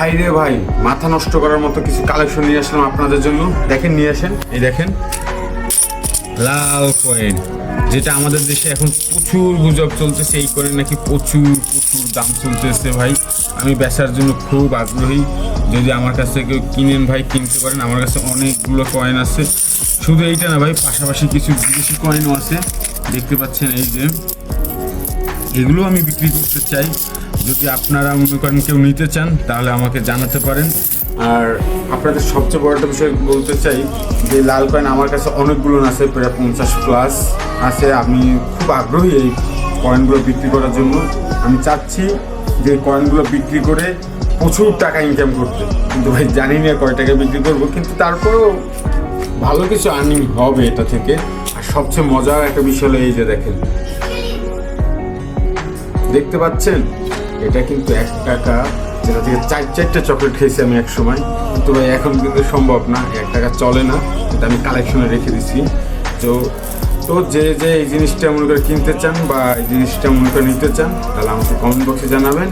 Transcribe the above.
ভাই রে ভাই, মাথা নষ্ট করার মতো কিছু কালেকশন নিয়ে আসলাম আপনাদের জন্য। দেখেন, নিয়ে আসেন। এই দেখেন, লাল কয়েন যেটা আমাদের দেশে এখন প্রচুর গুজব চলতেছে, এই কয়েন নাকি প্রচুর প্রচুর দাম চলতেছে ভাই। আমি বেচার জন্য খুব আগ্রহী। যদি আমার কাছ থেকে কিনেন ভাই, কিনতে পারেন। আমার কাছে অনেকগুলো কয়েন আছে। শুধু এইটা না ভাই, পাশাপাশি কিছু বিদেশি কয়েনও আছে। দেখতে পাচ্ছেন এই যে। এগুলো আমি বিক্রি করতে চাই। যদি আপনারা মনে করেন কেউ নিতে চান, তাহলে আমাকে জানাতে পারেন। আর আপনাদের সবচেয়ে বড় একটা বিষয় বলতে চাই যে, লাল কয়েন আমার কাছে অনেকগুলো আছে, প্রায় পঞ্চাশ প্লাস আছে। আমি খুব আগ্রহী এই কয়েনগুলো বিক্রি করার জন্য। আমি চাচ্ছি যে কয়েনগুলো বিক্রি করে প্রচুর টাকা ইনকাম করতে। কিন্তু ভাই, জানি না কয় টাকা বিক্রি করব, কিন্তু তারপরেও ভালো কিছু আর্নিং হবে এটা থেকে। আর সবচেয়ে মজার একটা বিষয় হলো এই যে দেখেন। দেখতে পাচ্ছেন? এটা কিন্তু এক টাকা, যেটা থেকে চার, চারটে চকলেট খেয়েছি আমি এক সময় কিন্তু ভাই এখন কিন্তু সম্ভব না, এক টাকা চলে না, এটা আমি কালেকশনে রেখে দিছি। তো তো যে যে এই জিনিসটা মনে করে কিনতে চান বা এই জিনিসটা মনে করে নিতে চান, তাহলে আমাকে কমেন্ট বক্সে জানাবেন।